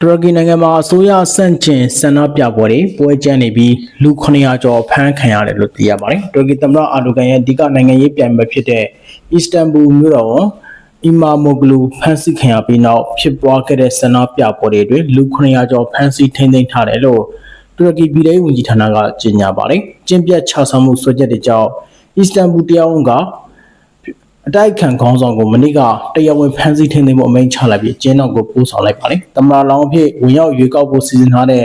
တူရကီနိုင်ငံမှာအစိုးရဆန့်ကျင်ဆန္ဒပြပွဲတွေပွဲကျန်းနေပြီးလူ900ကျော်ဖမ်းခံရတယ်လို့သိရပါတယ်။တူရကီသမ္မတအာဒိုကန်ရဲ့အဓိကနိုင်ငံရေးပြိုင်ပွဲဖြစ်တဲ့အစ္စတန်ဘူလ်မြို့တော်ဝန်အီမာမိုဂလူဖမ်းဆီးခံရပြီးနောက်ဖြစ်ပွားခဲ့တဲ့ဆန္ဒပြပွဲတွေအတွင်းလူ900ကျော်ဖမ်းဆီးထိန်းသိမ်းထားတယ်လို့တူရကီပြည်ထောင်ဝန်ကြီးဌာနကကြေညာပါတယ်။ကျင်းပချဆောင်မှုဆွေးကြက်တွေကြောင့်အစ္စတန်ဘူလ်တရားဝန်က အတိုက်ခံခေါင်းဆောင်ကိုမနေ့ကတရားဝင်ဖမ်းဆီးထိန်းသိမ်းမှုအမိန့်ချလိုက်ပြီးကျင်းတော်ကိုပို့ဆောင်လိုက်ပါတယ်။တမလာလောင်အဖြစ်ဝင်ရောက်ရွေးကောက်ဖို့စီစဉ်ထားတဲ့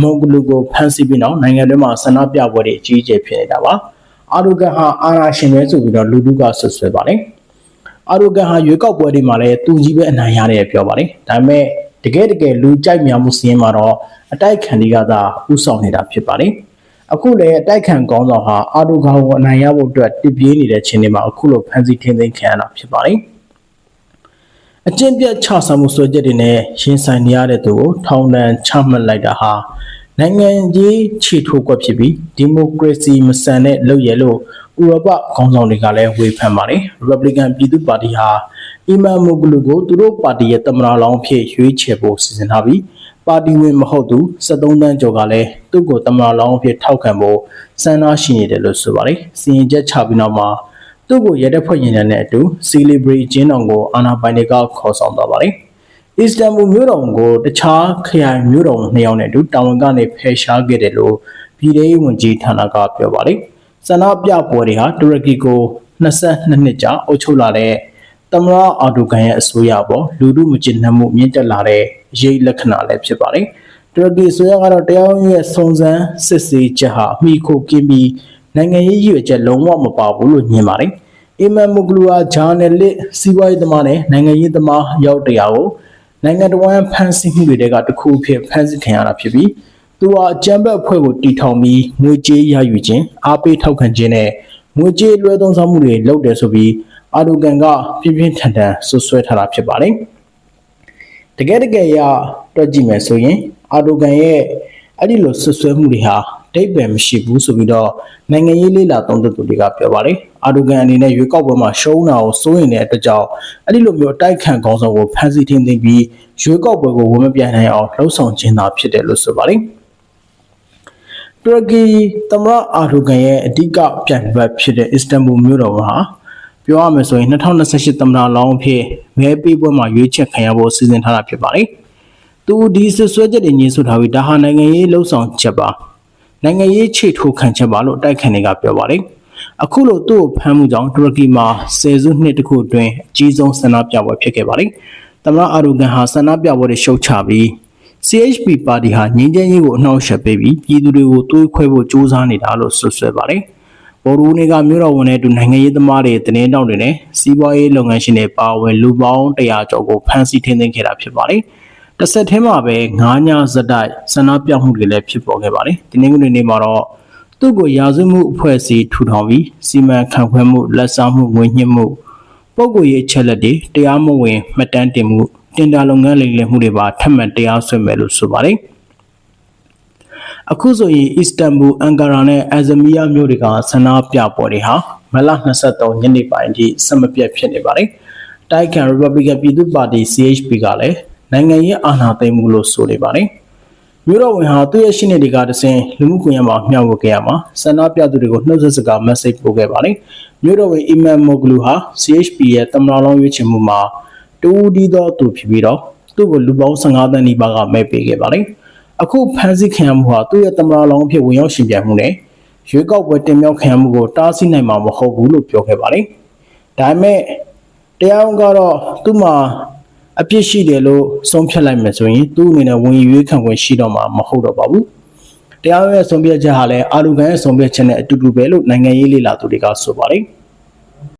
မွန်ဂလူကိုဖမ်းဆီးပြီးနောက်နိုင်ငံတွင်းမှာဆန္ဒပြပွဲတွေအကြီးအကျယ်ဖြစ်နေတာပါ။အာဒိုကန်ဟာအာဏာရှင်ပဲဆိုပြီးတော့လူထုကဆွဆွဲပါတယ်။အာဒိုကန်ဟာရွေးကောက်ပွဲတွေမှာလည်းသူကြီးပဲအနိုင်ရတယ်ပြောပါတယ်။ဒါပေမဲ့တကယ်တကယ်လူကြိုက်များမှုစီးရင်မှာတော့အတိုက်ခံတွေကသာဥဆောင်နေတာဖြစ်ပါတယ်။ အခုလည်းအတိုက်ခံကောင်းဆောင်ဟာအာဒိုဂါကိုအနိုင်ရဖို့အတွက်တည်ပြေးနေတဲ့ချိန်တွေမှာအခုလိုဖန်ဆီးထိန်းသိမ်းခံရတာဖြစ်ပါတယ်။အကျင့်ပြတ်ချဆောင်မှုဆွဲချက်တွေနဲ့ရင်ဆိုင်နေရတဲ့သူကိုထောင်ဒဏ်ချမှတ်လိုက်တာဟာနိုင်ငံကြီးခြေထိုးကွက်ဖြစ်ပြီးဒီမိုကရေစီမဆန်တဲ့လုပ်ရလို့ဥရောပခေါင်းဆောင်တွေကလည်းဝေဖန်ပါတယ်။ Republican ပြည်သူ့ပါတီဟာအီမန်မိုဂလူကိုသူတို့ပါတီရဲ့တမနာလောင်းဖြစ်ရွေးချယ်ဖို့စီစဉ်ထားပြီး ပါတီဝင်မဟုတ်သူ73တန်းကျော်ကလည်းသူ့ကိုတမနာလောင်းအဖြစ်ထောက်ခံဖို့စံနာရှိနေတယ်လို့ဆိုပါတယ်။စီရင်ချက်ချပြီးနောက်မှာသူ့ကိုရဲတပ်ဖွဲ့ရင်တဲ့အတူ Celebrate ကျင်းတော်ကိုအာနာပိုင်တွေကခေါ်ဆောင်သွားပါတယ်။အစ္စတန်ဘူမြို့တော်ကိုတခြားခရိုင်မြို့တော်နှစ်ယောက်နဲ့အတူတာဝန်ကနေဖယ်ရှားခဲ့တယ်လို့ပြည်ထောင်ဝန်ကြီးဌာနကပြောပါတယ်။စန္ဒပြပွဲတွေဟာတူရကီကို22နှစ်ကြာအုပ်ချုပ်လာတဲ့သမ္မတအာဒိုကန်ရဲ့အစိုးရပေါ်လူမှုမကျေနပ်မှုမြင့်တက်လာတဲ့ ရိပ်လက္ခဏာလည်းဖြစ်ပါတယ်။တူရကီအစိုးရကတော့တရားဝင်ရဲ့စုံစမ်းစစ်ဆေးချက်ဟာမိခိုကင်းပြီးနိုင်ငံရေးရည်ရွယ်ချက်လုံးဝမပါဘူးလို့ညင်ပါတယ်။အီမန်မူဂလူဟာဂျာနယ်လစ်စီးပွားရေးသမားနဲ့နိုင်ငံရေးသမားရောက်တရားကိုနိုင်ငံတော်ဝန်ဖန်ဆီးမှုတွေကတခုဖြစ်ဖန်ဆီးခံရတာဖြစ်ပြီးသူဟာအကြံဘက်အဖွဲ့ကိုတီထောင်ပြီးငွေကြေးရယူခြင်းအားပေးထောက်ခံခြင်းနဲ့ငွေကြေးလွှဲသုံးဆောင်မှုတွေလုပ်တယ်ဆိုပြီးအာဒိုကန်ကပြင်းပြင်းထန်ထန်ဆွဆွဲထားတာဖြစ်ပါတယ်။ တကယ်တကယ်ရတွက်ကြည့်မယ်ဆိုရင် အာဒိုကန်ရဲ့အဲ့ဒီလိုဆွဆွဲမှုတွေဟာတိတ်ပယ်မရှိဘူးဆိုပြီးတော့နိုင်ငံရေးလေးလာသုံးသပ်သူတွေကပြောပါတယ်။အာဒိုကန်အနေနဲ့ရွေးကောက်ပွဲမှာရှုံးတာကိုစိုးရိမ်တဲ့အတွက်ကြောင့်အဲ့ဒီလိုမျိုးအတိုက်ခံခေါင်းဆောင်ကိုဖမ်းဆီးထိန်းသိမ်းပြီးရွေးကောက်ပွဲကိုဝန်မပြနိုင်အောင်လှုံ့ဆော်ခြင်းသာဖြစ်တယ်လို့ဆိုပါတယ်။တူရကီသမ္မတအာဒိုကန်ရဲ့အဓိကပြိုင်ဘက်ဖြစ်တဲ့အစ္စတန်ဘူမြို့တော်မှာ ပြောရမယ်ဆိုရင်2028သမ္မတလောင်းအဖြစ်မဲပေးပွဲမှာရွေးချယ်ခံရဖို့စီစဉ်ထားတာဖြစ်ပါတယ်။သူဒီဆွဆွဲချက်တွေညှင်းဆိုထားပြီးဒါဟာနိုင်ငံရေးလှုပ်ဆောင်ချက်ပါ။နိုင်ငံရေးခြေထိုးခံချက်ပါလို့အတိုက်ခံတွေကပြောပါတယ်။အခုလိုသူ့ကိုဖမ်းမှုကြောင့်တူရကီမှာဆယ်စုနှစ်တခုအတွင်းအကြီးဆုံးဆန္ဒပြပွဲဖြစ်ခဲ့ပါတယ်။သမ္မတအာဒိုကန်ဟာဆန္ဒပြပွဲတွေရှုတ်ချပြီး CHP ပါတီဟာငြင်းချမ်းရေးကိုအနှောက်အယှက်ပေးပြီးပြည်သူတွေကိုတွေးခွဲဖို့ကြိုးစားနေတာလို့ဆွဆွဲပါတယ်။ ဘော်ရူးနေကမြို့တော်ဝန်နဲ့အတူနိုင်ငံရေးသမားတွေတင်းတောက်တွေနဲ့စီးပွားရေးလုပ်ငန်းရှင်တွေပါဝင်လူပေါင်း100ကျော်ကိုဖမ်းဆီးထိန်းသိမ်းခဲ့တာဖြစ်ပါတယ်။တစ်ဆက်တည်းမှာပဲ9ညဇက်တိုက်ဆန္ဒပြမှုတွေလည်းဖြစ်ပေါ်ခဲ့ပါတယ်။ဒီနေ့ကနေနေ့မှာတော့သူ့ကိုရာဇဝတ်မှုအဖွဲ့အစည်းထူထောင်ပြီးစီမံခန့်ခွဲမှုလက်စားမှုငွေညှစ်မှုပုဂ္ဂိုလ်ရေးအချက်လက်တွေတရားမဝင်မှတ်တမ်းတင်မှုတင်ဒါလုပ်ငန်းလိမ်လည်မှုတွေပါထပ်မံတရားစွဲမယ်လို့ဆိုပါတယ်။ အခုဆိုရင်အစ္စတန်ဘူအန်ကာရာနဲ့အဇမီယာမြို့တွေကဆန္ဒပြပွဲတွေဟာမလ23ညနေပိုင်းထိဆက်မပြတ်ဖြစ်နေပါတယ်။တိုက်ကန် Republican ပြည်သူ့ပါတီ CHP ကလည်းနိုင်ငံရေးအာဏာသိမ်းမှုလို့ဆိုနေပါတယ်။မြို့တော်ဝင်ဟာသူ့ရဲ့ရှင်းနေတွေကတစဉ်လူမှုကွန်ရက်မှာမျှဝေခဲ့ရမှာဆန္ဒပြသူတွေကိုနှုတ်ဆက်စကား message ပို့ခဲ့ပါတယ်။မြို့တော်ဝင်အီမန်မိုဂလူဟာ CHP ရဲ့တမန်တော်ရွေးချယ်မှုမှာတူဒီတော့သူဖြစ်ပြီးတော့သူ့ကိုလူပေါင်း15တန်းနီးပါးကမဲပေးခဲ့ပါတယ်။ အခုဖန်ဆီးခံရမှုဟာသူ့ရဲ့တမန်တော်အဖြစ်ဝင်ရောက်ရှင်ပြိုင်မှုနဲ့ရွေးကောက်ပွဲတင်မြှောက်ခံရမှုကိုတားဆီးနိုင်မှာမဟုတ်ဘူးလို့ပြောခဲ့ပါတယ်။ဒါပေမဲ့တရားဝင်ကတော့သူ့မှာအပြစ်ရှိတယ်လို့ဆုံးဖြတ်လိုက်မယ်ဆိုရင်သူ့အနေနဲ့ဝင်ရွေးခံခွင့်ရှိတော့မှာမဟုတ်တော့ပါဘူး။တရားဝင်ရဲ့ဆုံးဖြတ်ချက်ဟာလည်းအာလူကန်ရဲ့ဆုံးဖြတ်ချက်နဲ့အတူတူပဲလို့နိုင်ငံရေးလေလာသူတွေကဆိုပါတယ်။